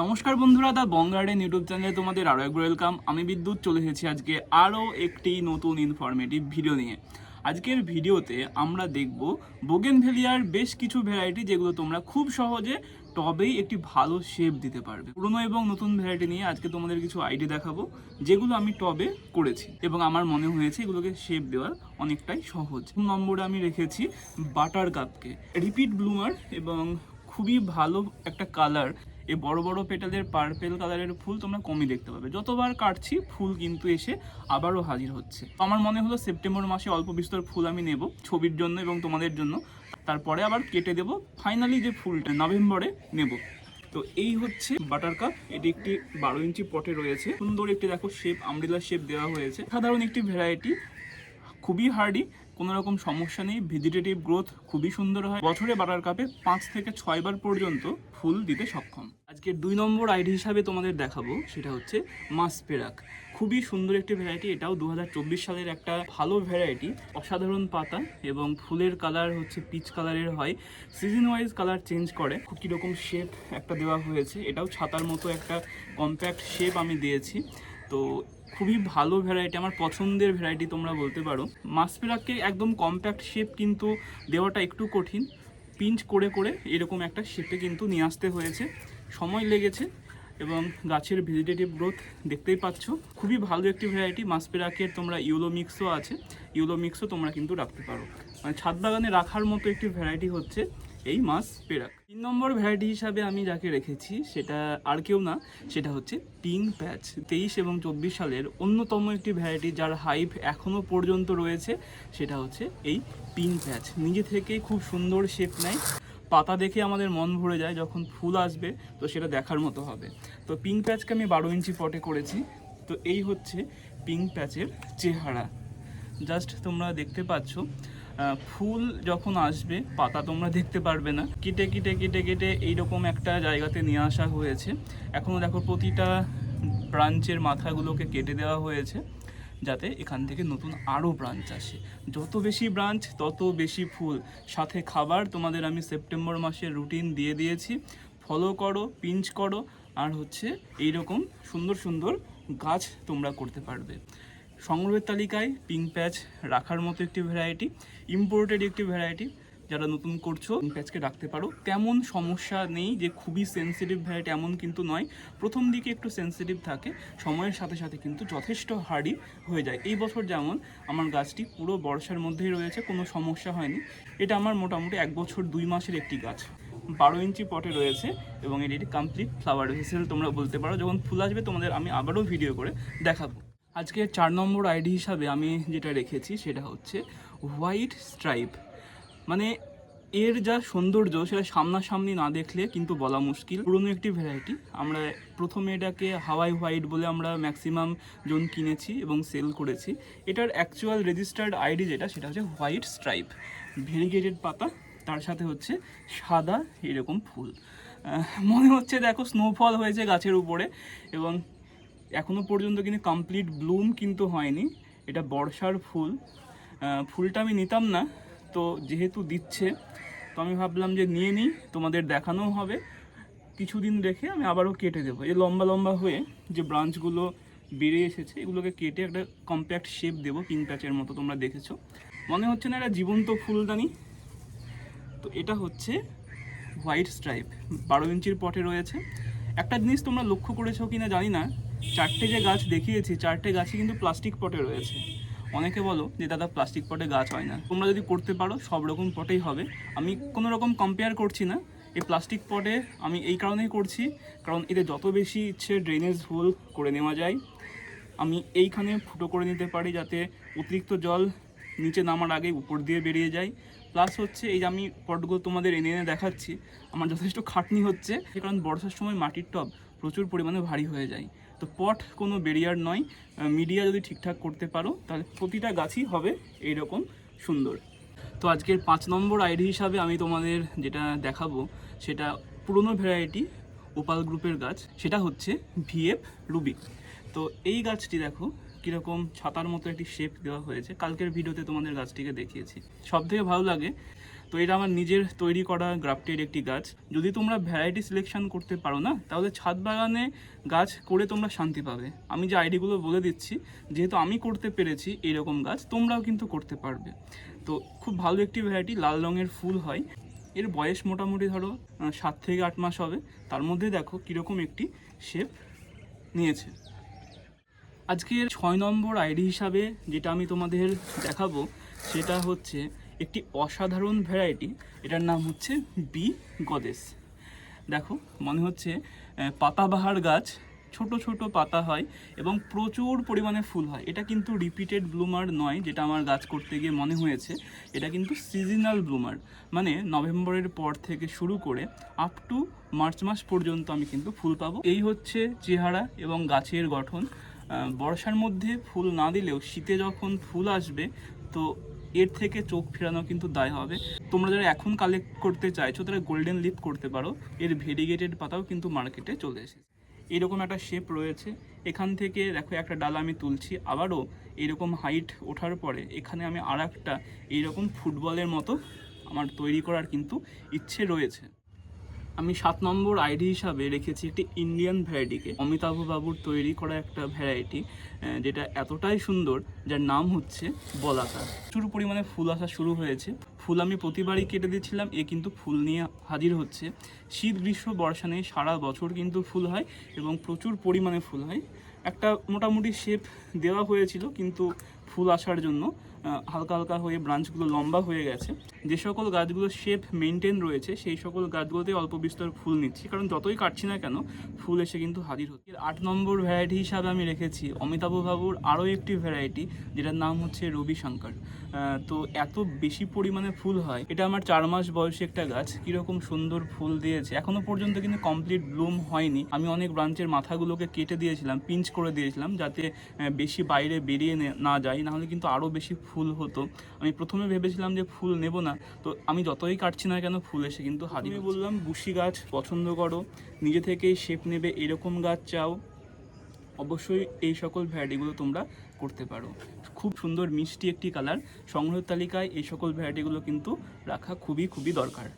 নমস্কার বন্ধুরা দা বঙ্গার্ডেন ইউটিউব চ্যানেলে তোমাদের আরও একবার ওয়েলকাম আমি বিদ্যুৎ, চলে এসেছি আজকে আরও একটি নতুন ইনফরমেটিভ ভিডিও নিয়ে। আজকের ভিডিওতে আমরা দেখব বোগেনভেলিয়ার বেশ কিছু ভ্যারাইটি যেগুলো তোমরা খুব সহজে টবেই একটি ভালো শেপ দিতে পারবে। পুরনো এবং নতুন ভ্যারাইটি নিয়ে আজকে তোমাদের কিছু আইডিয়া দেখাবো, যেগুলো আমি টবে করেছি এবং আমার মনে হয়েছে এগুলোকে শেপ দেওয়ার অনেকটাই সহজ। নম্বরে আমি রেখেছি বাটার কাপকে রিপিট ব্লুমার এবং খুবই ভালো একটা কালার এই বড় বড় পেটালের পার্পেল কালারের ফুল তোমরা কমই দেখতে পাবে। যতবার কাটছি, ফুল কিন্তু এসে আবারও হাজির হচ্ছে। আমার মনে হলো সেপ্টেম্বর মাসে অল্প বিস্তর ফুল আমি নেব ছবির জন্য এবং তোমাদের জন্য। তারপরে আবার কেটে দেব ফাইনালি যে ফুলটা নভেম্বরে নেব। তো এই হচ্ছে বাটার কাপ এটি একটি বারো ইঞ্চি পটে রয়েছে। সুন্দর একটি, দেখো শেপ আমরিলা শেপ দেওয়া হয়েছে। সাধারণ একটি ভ্যারাইটি খুবই হার্ডি কোনো রকম সমস্যা নেই ভেজিটেটিভ গ্রোথ খুবই সুন্দর হয়। বছরে বাটার কাপে পাঁচ থেকে ছয়বার পর্যন্ত ফুল দিতে সক্ষম। আজকে দুই নম্বর আইডি হিসাবে তোমাদের দেখাবো, সেটা হচ্ছে মাসপেরাক খুবই সুন্দর একটি ভ্যারাইটি এটাও দু হাজার চব্বিশ সালের একটা ভালো ভ্যারাইটি অসাধারণ পাতা এবং ফুলের কালার হচ্ছে পিচ কালারের হয়। সিজন ওয়াইজ কালার চেঞ্জ করে, খুব কীরকম শেপ একটা দেওয়া হয়েছে, এটাও ছাতার মতো একটা কম্প্যাক্ট শেপ আমি দিয়েছি। তো খুবই ভালো ভ্যারাইটি আমার পছন্দের ভ্যারাইটি তোমরা বলতে পারো। মাসপেরাককে একদম কম্প্যাক্ট শেপ কিন্তু দেওয়াটা একটু কঠিন। পিঞ্চ করে করে এরকম একটা শেপে কিন্তু নিয়ে আসতে হয়েছে। সময় লেগেছে এবং গাছের ভেজিটেটিভ গ্রোথ দেখতেই পাচ্ছ। খুবই ভালো একটি ভ্যারাইটি মাসপেরাকের তোমরা ইউলো মিক্সও আছে। ইউলো মিক্সও তোমরা কিন্তু রাখতে পারো। মানে ছাদ বাগানে রাখার মতো একটি ভ্যারাইটি হচ্ছে। এই মাস পেরাক। তিন নম্বর ভ্যারাইটি হিসাবে আমি যাকে রেখেছি, সেটা আর কেউ না, সেটা হচ্ছে পিঙ্ক প্যাচ তেইশ এবং চব্বিশ সালের অন্যতম একটি ভ্যারাইটি যার হাইপ এখনও পর্যন্ত রয়েছে, সেটা হচ্ছে এই পিঙ্ক প্যাচ নিজে থেকেই খুব সুন্দর শেপ নেয়। পাতা দেখে আমাদের মন ভরে যায় যখন ফুল আসবে, তো সেটা দেখার মতো হবে। তো পিঙ্ক প্যাচকে আমি বারো ইঞ্চি পটে করেছি। তো এই হচ্ছে পিঙ্ক প্যাচের চেহারা। জাস্ট তোমরা দেখতে পাচ্ছ ফুল যখন আসবে, পাতা তোমরা দেখতে পারবে না। কেটে কেটে কেটে কেটে এইরকম একটা জায়গাতে নিয়ে আসা হয়েছে। এখনও দেখো প্রতিটা ব্রাঞ্চের মাথাগুলোকে কেটে দেওয়া হয়েছে, যাতে এখান থেকে নতুন আরও ব্রাঞ্চ আসে। যত বেশি ব্রাঞ্চ, তত বেশি ফুল। সাথে খাবার তোমাদের আমি সেপ্টেম্বর মাসের রুটিন দিয়ে দিয়েছি। ফলো করো, পিঞ্চ করো, আর হচ্ছে এইরকম সুন্দর সুন্দর গাছ তোমরা করতে পারবে। সংগ্রহের তালিকায় পিঙ্ক প্যাচ রাখার মতো একটি ভ্যারাইটি ইম্পোর্টেড একটি ভ্যারাইটি যারা নতুন করছ প্যাচকে রাখতে পারো। তেমন সমস্যা নেই যে খুবই সেন্সিটিভ ভ্যারাইটি এমন কিন্তু নয়। প্রথম দিকে একটু সেন্সিটিভ থাকে, সময়ের সাথে সাথে কিন্তু যথেষ্ট হার্ডি হয়ে যায়। এই বছর যেমন আমার গাছটি পুরো বর্ষার মধ্যেই রয়েছে, কোনো সমস্যা হয়নি। এটা আমার মোটামুটি এক বছর দুই মাসের একটি গাছ। বারো ইঞ্চি পটে রয়েছে এবং এটি কমপ্লিট ফ্লাওয়ার ভেসেল তোমরা বলতে পারো। যখন ফুল আসবে তোমাদের আমি আবারও ভিডিও করে দেখাবো। আজকে চার নম্বর আইডি হিসাবে আমি যেটা রেখেছি সেটা হচ্ছে হোয়াইট স্ট্রাইপ। মানে এর যা সৌন্দর্য সেটা সামনাসামনি না দেখলে কিন্তু বলা মুশকিল। পুরনো একটি ভ্যারাইটি আমরা প্রথমে এটাকে হাওয়াই হোয়াইট বলে আমরা ম্যাক্সিমাম জন কিনেছি এবং সেল করেছি। এটার অ্যাকচুয়াল রেজিস্টার্ড আইডি যেটা, সেটা হচ্ছে হোয়াইট স্ট্রাইপ। ভেরিগেটেড পাতা, তার সাথে হচ্ছে সাদা এরকম ফুল। মনে হচ্ছে দেখো স্নোফল হয়েছে গাছের উপরে এবং এখনও পর্যন্ত কিন্তু কমপ্লিট ব্লুম কিন্তু হয়নি। এটা বর্ষার ফুল। ফুলটা আমি নিতাম না, তো যেহেতু দিচ্ছে, তো আমি ভাবলাম যে নিয়ে নিই, তোমাদের দেখানোও হবে। কিছুদিন রেখে আমি আবারও কেটে দেবো। এই লম্বা লম্বা হয়ে যে ব্রাঞ্চগুলো বেরিয়ে এসেছে, এগুলোকে কেটে একটা কম্প্যাক্ট শেপ দেবো পিঙ্ক প্যাচের মতো তোমরা দেখেছ। মনে হচ্ছে না এটা জীবন্ত ফুলদানি। তো এটা হচ্ছে হোয়াইট স্ট্রাইপ বারো ইঞ্চির পটে রয়েছে। একটা জিনিস তোমরা লক্ষ্য করেছ কি না জানি না চারটে যে গাছ দেখিয়েছি, চারটে গাছই কিন্তু প্লাস্টিক পটে রয়েছে। অনেকে বলো যে, দাদা প্লাস্টিক পটে গাছ হয় না। তোমরা যদি করতে পারো, সব রকম পটেই হবে। আমি কোনো রকম কম্পেয়ার করছি না। এই প্লাস্টিক পটে আমি এই কারণেই করছি, কারণ এতে যত বেশি ইচ্ছে ড্রেনেজ হোল করে নেওয়া যায়, আমি এইখানে ফুটো করে নিতে পারি যাতে অতিরিক্ত জল নিচে নামার আগে উপর দিয়ে বেরিয়ে যায়। প্লাস হচ্ছে এই যে আমি পটগুলো তোমাদের এনে এনে দেখাচ্ছি, আমার যথেষ্ট খাটনি হচ্ছে, কারণ বর্ষার সময় মাটির টব প্রচুর পরিমাণে ভারী হয়ে যায়। তো পট কোনো বেরিয়ার নয়। মিডিয়া যদি ঠিকঠাক করতে পারো, তাহলে প্রতিটা গাছই হবে এইরকম সুন্দর। তো আজকের পাঁচ নম্বর আইডি হিসাবে আমি তোমাদের যেটা দেখাবো, সেটা পুরনো ভ্যারাইটি ওপাল গ্রুপের গাছ, সেটা হচ্ছে ভিএফ রুবি তো এই গাছটি দেখো, কীরকম ছাতার মতো একটি শেপ দেওয়া হয়েছে। কালকের ভিডিওতে তোমাদের গাছটিকে দেখিয়েছি। সব থেকে ভালো লাগে তো এটা আমার নিজের তৈরি করা গ্রাফটের একটি গাছ। যদি তোমরা ভ্যারাইটি সিলেকশন করতে পারো না, তাহলে ছাদ বাগানে গাছ করে তোমরা শান্তি পাবে। আমি যে আইডিগুলো বলে দিচ্ছি, যেহেতু আমি করতে পেরেছি এরকম গাছ, তোমরাও কিন্তু করতে পারবে। তো খুব ভালো একটি ভ্যারাইটি লাল রঙের ফুল হয়। এর বয়স মোটামুটি ধরো সাত থেকে আট মাস হবে। তার মধ্যে দেখো কীরকম একটি শেপ নিয়েছে। আজকের ছয় নম্বর আইডি হিসাবে যেটা আমি তোমাদের দেখাবো, সেটা হচ্ছে একটি অসাধারণ ভ্যারাইটি এটার নাম হচ্ছে বি গদেস দেখো, মনে হচ্ছে পাতাবাহার গাছ, ছোট ছোট পাতা হয় এবং প্রচুর পরিমাণে ফুল হয়। এটা কিন্তু রিপিটেড ব্লুমার নয়, যেটা আমার গাছ করতে গিয়ে মনে হয়েছে। এটা কিন্তু সিজনাল ব্লুমার মানে নভেম্বরের পর থেকে শুরু করে আপ টু মার্চ মাস পর্যন্ত আমি কিন্তু ফুল পাবো। এই হচ্ছে চেহারা এবং গাছের গঠন। বর্ষার মধ্যে ফুল না দিলেও শীতে যখন ফুল আসবে, তো এর থেকে চোখ ফেরানো কিন্তু দায় হবে। তোমরা যারা এখন কালেক্ট করতে চাইছো, তারা গোল্ডেন লিপ করতে পারো। এর ভেরিগেটেড পাতাও কিন্তু মার্কেটে চলে এসেছে। এরকম একটা শেপ রয়েছে। এখান থেকে দেখো, একটা ডালা আমি তুলছি। আবারও এরকম হাইট ওঠার পরে এখানে আমি আর একটা এইরকম ফুটবলের মতো আমার তৈরি করার কিন্তু ইচ্ছে রয়েছে। আমি সাত নম্বর আইডি হিসাবে রেখেছি একটি ইন্ডিয়ান ভ্যারাইটিকে অমিতাভ বাবুর তৈরি করা একটা ভ্যারাইটি যেটা এতটাই সুন্দর, যার নাম হচ্ছে বলাকা প্রচুর পরিমাণে ফুল আসা শুরু হয়েছে। ফুল আমি প্রতিবারই কেটে দিচ্ছিলাম এ কিন্তু ফুল নিয়ে হাজির হচ্ছে। শীত, গ্রীষ্ম, বর্ষা নেই সারা বছর কিন্তু ফুল হয় এবং প্রচুর পরিমাণে ফুল হয়। একটা মোটামুটি শেপ দেওয়া হয়েছিল, কিন্তু ফুল আসার জন্য হালকা হালকা হয়ে ব্রাঞ্চগুলো লম্বা হয়ে গেছে। যে সকল গাছগুলো শেপ মেনটেন রয়েছে, সেই সকল গাছগুলোতে অল্প বিস্তর ফুল নিচ্ছি। কারণ যতই কাটছি না কেন, ফুল এসে কিন্তু হাজির হচ্ছে। আট নম্বর ভ্যারাইটি হিসাবে আমি রেখেছি অমিতাভ বাবুর আরও একটি ভ্যারাইটি যেটার নাম হচ্ছে রবি শঙ্কর। তো এত বেশি পরিমাণে ফুল হয়, এটা আমার চার মাস বয়সী একটা গাছ, কীরকম সুন্দর ফুল দিয়েছে। এখনও পর্যন্ত কিন্তু কমপ্লিট ব্লুম হয়নি। আমি অনেক ব্রাঞ্চের মাথাগুলোকে কেটে দিয়েছিলাম পিঞ্চ করে দিয়েছিলাম, যাতে বেশি বাইরে বেরিয়ে নে- না নাহলে কিন্তু আরও বেশি ফুল হতো। আমি প্রথমে ভেবেছিলাম যে ফুল নেব না। তো আমি যতই কাটছি না কেন ফুল এসে কিন্তু হারিয়ে বললাম বুশি গাছ পছন্দ করো নিজে থেকেই শেপ নেবে এরকম গাছ চাও। অবশ্যই এই সকল ভ্যারাইটিগুলো তোমরা করতে পারো। খুব সুন্দর মিষ্টি একটি কালার। সংগ্রহের তালিকায় এই সকল ভ্যারাইটিগুলো কিন্তু রাখা খুবই খুবই দরকার।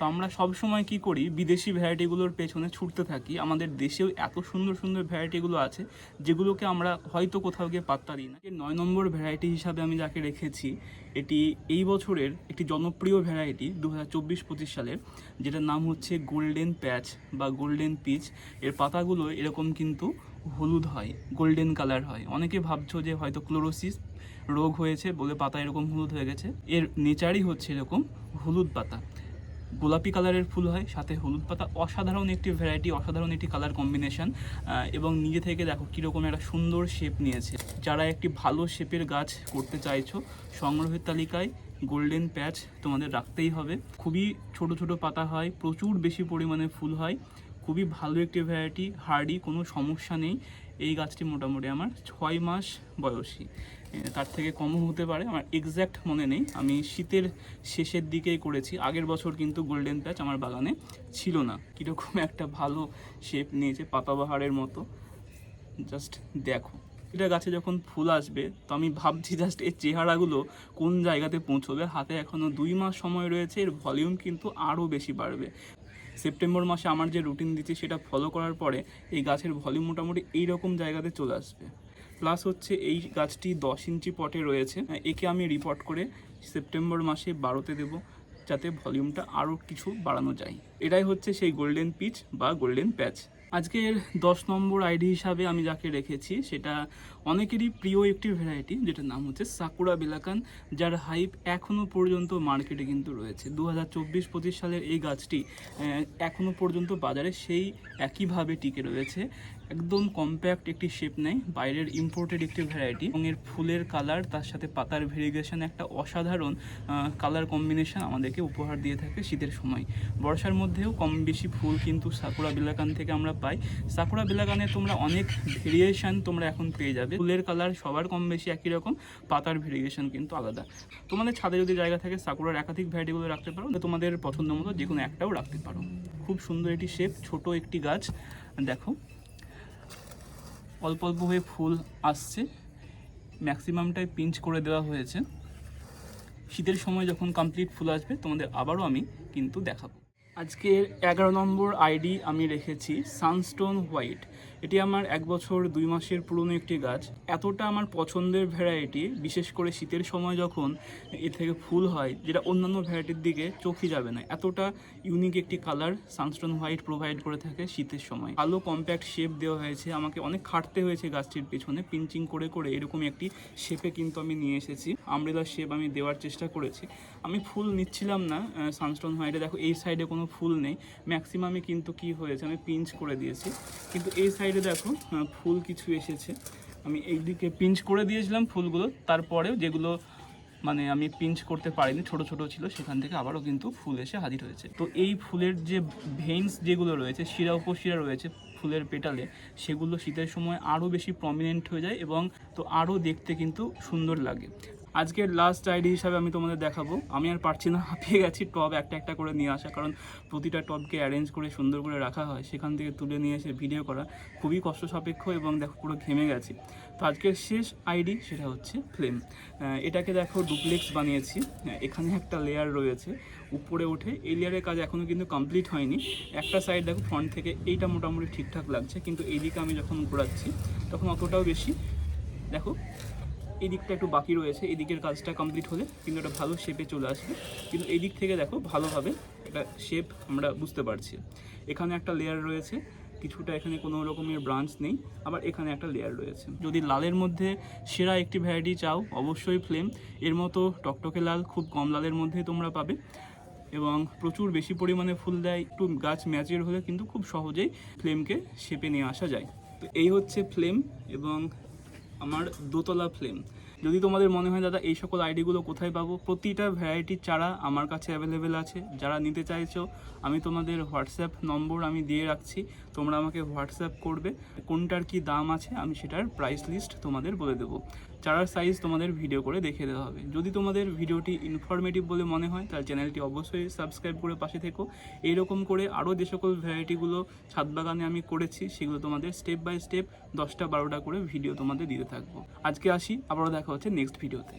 তো আমরা সব সময় কি করি, বিদেশি ভ্যারাইটিগুলোর পেছনে ছুটতে থাকি। আমাদের দেশেও এত সুন্দর সুন্দর ভ্যারাইটিগুলো আছে, যেগুলোকে আমরা হয়তো কোথাও গিয়ে পাত্তা দিই না। নয় নম্বর ভ্যারাইটি হিসাবে আমি যাকে রেখেছি, এটি এই বছরের একটি জনপ্রিয় ভ্যারাইটি দু হাজার চব্বিশ সালের, যেটার নাম হচ্ছে গোল্ডেন প্যাচ বা গোল্ডেন পিচ এর পাতাগুলো এরকম কিন্তু হলুদ হয় গোল্ডেন কালার হয়। অনেকে ভাবছ যে হয়তো ক্লোরোসিস রোগ হয়েছে বলে পাতা এরকম হলুদ হয়ে গেছে। এর নেচারই হচ্ছে এরকম হলুদ পাতা। গোলাপি কালারের ফুল হয়, সাথে হলুদ পাতা। অসাধারণ একটি ভ্যারাইটি অসাধারণ একটি কালার কম্বিনেশন এবং নিজে থেকে দেখো কীরকম একটা সুন্দর শেপ নিয়েছে। যারা একটি ভালো শেপের গাছ করতে চাইছো, সংগ্রহের তালিকায় গোল্ডেন প্যাচ তোমাদের রাখতেই হবে। খুবই ছোট ছোট পাতা হয়, প্রচুর বেশি পরিমাণে ফুল হয়, খুবই ভালো একটি ভ্যারাইটি হার্ডি কোনো সমস্যা নেই। এই গাছটি মোটামুটি আমার ছয় মাস বয়সী। তার থেকে কমও হতে পারে। আমার এক্স্যাক্ট মনে নেই। আমি শীতের শেষের দিকেই করেছি। আগের বছর কিন্তু গোল্ডেন প্যাচ আমার বাগানে ছিল না। কীরকম একটা ভালো শেপ নিয়েছে, পাতাবাহারের মতো। জাস্ট দেখো। এটা গাছে যখন ফুল আসবে, তো আমি ভাবছি জাস্ট এর চেহারাগুলো কোন জায়গাতে পৌঁছবে। হাতে এখনও দুই মাস সময় রয়েছে। এর ভলিউম কিন্তু আরও বেশি বাড়বে। সেপ্টেম্বর মাসে আমার যে রুটিন দিচ্ছি, সেটা ফলো করার পরে এই গাছের ভলিউম মোটামুটি এই রকম জায়গাতে চলে আসবে। প্লাস হচ্ছে এই গাছটি দশ ইঞ্চি পটে রয়েছে। একে আমি রিপোর্ট করে সেপ্টেম্বর মাসে বারোতে দেবো যাতে ভলিউমটা আরও কিছু বাড়ানো যায়। এটাই হচ্ছে সেই গোল্ডেন পিচ বা গোল্ডেন প্যাচ আজকের দশ নম্বর আইডি হিসাবে আমি যাকে রেখেছি সেটা অনেকেরই প্রিয় একটি ভ্যারাইটি যেটার নাম হচ্ছে সাকুরা বেলাকান যার হাইপ এখনও পর্যন্ত মার্কেটে কিন্তু রয়েছে। দু হাজার চব্বিশ পঁচিশ সালের এই গাছটি আহ, এখনও পর্যন্ত বাজারে সেই একইভাবে টিকে রয়েছে। একদম কম্প্যাক্ট একটি শেপ নেয়। বাইরের ইম্পোর্টেড একটি ভ্যারাইটি এবং এর ফুলের কালার তার সাথে পাতার ভেরিগেশন একটা অসাধারণ কালার কম্বিনেশন আমাদেরকে উপহার দিয়ে থাকে শীতের সময়। বর্ষার মধ্যেও কম বেশি ফুল কিন্তু সাকুরা বিলাকান থেকে আমরা পাই। সাকুরা বিলাকানে তোমরা অনেক ভেরিয়েশন তোমরা এখন পেয়ে যাবে। ফুলের কালার সবার কম বেশি একই রকম, পাতার ভেরিয়েশন কিন্তু আলাদা। তোমাদের ছাদে যদি জায়গা থাকে সাকুরার একাধিক ভ্যারাইটিগুলো রাখতে পারো। তোমাদের পছন্দ মতো যে কোনো একটাও রাখতে পারো। খুব সুন্দর একটি শেপ ছোট একটি গাছ, দেখো। অল্প অল্প হয়ে ফুল আসছে। ম্যাক্সিমামটাই পিঞ্চ করে দেওয়া হয়েছে। শীতের সময় যখন কমপ্লিট ফুল আসবে, তোমাদের আবারও আমি কিন্তু দেখাবো। আজকের এগারো নম্বর আইডি আমি রেখেছি, সানস্টোন হোয়াইট। এটি আমার এক বছর, দুই মাসের পুরনো একটি গাছ। এতটা আমার পছন্দের ভ্যারাইটি বিশেষ করে শীতের সময় যখন এ থেকে ফুল হয়, যেটা অন্যান্য ভ্যারাইটির দিকে চোখই যাবে না। এতটা ইউনিক একটি কালার সানস্টোন হোয়াইট প্রোভাইড করে থাকে শীতের সময়। আলো কম্প্যাক্ট শেপ দেওয়া হয়েছে। আমাকে অনেক খাটতে হয়েছে গাছটির পেছনে। পিঞ্চিং করে করে এরকম একটি শেপে কিন্তু আমি নিয়ে এসেছি। আমরেলা শেপ আমি দেওয়ার চেষ্টা করেছি। আমি ফুল নিচ্ছিলাম না সানস্টোন হোয়াইটে। দেখো, এই সাইডে কোনো ফুল নেই। ম্যাক্সিমামে কিন্তু কি হয়েছে, আমি পিঞ্চ করে দিয়েছি। কিন্তু এই সাইডে দেখো ফুল কিছু এসেছে। আমি এইদিকে পিঞ্চ করে দিয়েছিলাম ফুলগুলো, তারপরেও যেগুলো মানে আমি পিঞ্চ করতে পারিনি, ছোট ছোট ছিল, সেখান থেকে আবারও কিন্তু ফুল এসে হাজির হয়েছে। তো এই ফুলের যে ভেইনস যেগুলো রয়েছে, শিরা, উপশিরা রয়েছে ফুলের পেটালে, সেগুলো শীতের সময় আরও বেশি প্রমিনেন্ট হয়ে যায় এবং তো আরও দেখতে কিন্তু সুন্দর লাগে। আজকের লাস্ট আইডি হিসাবে আমি তোমাদের দেখাবো। আমি আর পারছি না, হাঁপিয়ে গেছি টব একটা একটা করে নিয়ে আসা, কারণ প্রতিটা টবকে অ্যারেঞ্জ করে, সুন্দর করে রাখা হয়, সেখান থেকে তুলে নিয়ে এসে ভিডিও করা খুবই কষ্ট সাপেক্ষ এবং দেখো পুরো ঘেমে গেছি। তো আজকের শেষ আইডি সেটা হচ্ছে ফ্লেম এটাকে দেখো ডুপ্লেক্স বানিয়েছি। এখানে একটা লেয়ার রয়েছে, উপরে ওঠে। এই লেয়ারের কাজ এখনও কিন্তু কমপ্লিট হয়নি। একটা সাইড দেখো ফ্রন্ট থেকে এইটা মোটামুটি ঠিকঠাক লাগছে, কিন্তু এইদিকে আমি যখন ঘোরাচ্ছি, তখন অতটাও বেশি, দেখো এই দিকটা একটু বাকি রয়েছে এই দিকের কাজটা কমপ্লিট হলে কিন্তু একটা ভালো শেপে চলে আসবে। কিন্তু এই দিক থেকে দেখো ভালোভাবে একটা শেপ আমরা বুঝতে পারছি। এখানে একটা লেয়ার রয়েছে, কিছুটা এখানে কোনো রকমের ব্রাঞ্চ নেই, আবার এখানে একটা লেয়ার রয়েছে। যদি লালের মধ্যে সেরা একটি ভ্যারাইটি চাও, অবশ্যই ফ্লেম এর মতো টকটকে লাল, খুব কম লালের মধ্যেই তোমরা পাবে। এবং প্রচুর বেশি পরিমাণে ফুল দেয়, একটু গাছ ম্যাচিওর হলে কিন্তু খুব সহজেই ফ্লেমকে শেপে নিয়ে আসা যায়। তো এই হচ্ছে ফ্লেম এবং আমার দোতলা ফ্লেম যদি তোমাদের মনে হয়, দাদা, এই সকল আইডিগুলো কোথায় পাবো? প্রতিটা ভ্যারাইটির চারা আমার কাছে অ্যাভেলেবেল আছে। যারা নিতে চাইছো, আমি তোমাদের হোয়াটসঅ্যাপ নম্বর আমি দিয়ে রাখছি। তোমরা আমাকে হোয়াটসঅ্যাপ করবে, কোনটার কি দাম আছে আমি সেটার প্রাইস লিস্ট তোমাদের বলে দেবো। চারার সাইজ তোমাদের ভিডিও করে দেখে দেওয়া হবে। যদি তোমাদের ভিডিওটি ইনফরমেটিভ বলে মনে হয়, তাহলে চ্যানেলটি অবশ্যই সাবস্ক্রাইব করে পাশে থেকো। এইরকম করে আরও যে সকল ভ্যারাইটিগুলো ছাদ বাগানে আমি করেছি, সেগুলো তোমাদের স্টেপ বাই স্টেপ দশটা বারোটা করে ভিডিও তোমাদের দিতে থাকব। আজকে আসি, আবারও দেখা হচ্ছে নেক্সট ভিডিওতে